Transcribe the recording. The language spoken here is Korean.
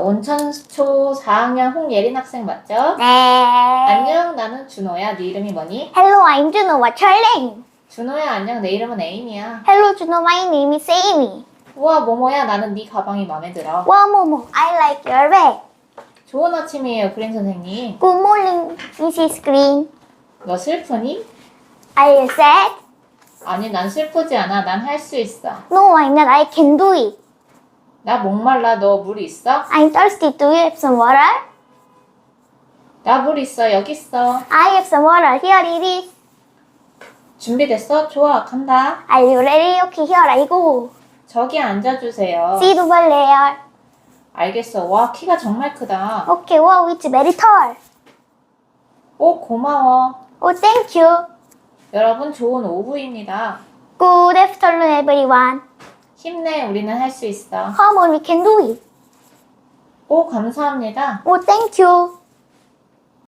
온천초 4학년 홍예린 학생 맞죠? 네. 안녕, 나는 준호야. 네 이름이 뭐니? Hello, I'm Juno. What's your name? 준호야, 안녕. 내 이름은 에임이야. Hello, Juno. My name is Amy. 우와, 모모야. 나는 네 가방이 마음에 들어. Wow, Momo. I like your bag. 좋은 아침이에요, 그린 선생님. Good morning, Mrs. Green. 너 슬프니? Are you sad? 아니, 난 슬프지 않아. 난 할 수 있어. No, I'm not. I can do it. 나 목말라. 너 물 있어? I'm thirsty. Do you have some water? 나 물 있어. 여기 있어. I have some water. Here it is. 준비됐어? 좋아, 간다. Are you ready? Okay, here I go. 저기 앉아주세요. See the layer. 알겠어. 와, 키가 정말 크다. Okay, wow, it's very tall. 오, 고마워. Oh, thank you. 여러분, 좋은 오후입니다. Good afternoon, everyone. 힘내, 우리는 할 수 있어. Come on, we can do it. 오, 감사합니다. Oh, thank you.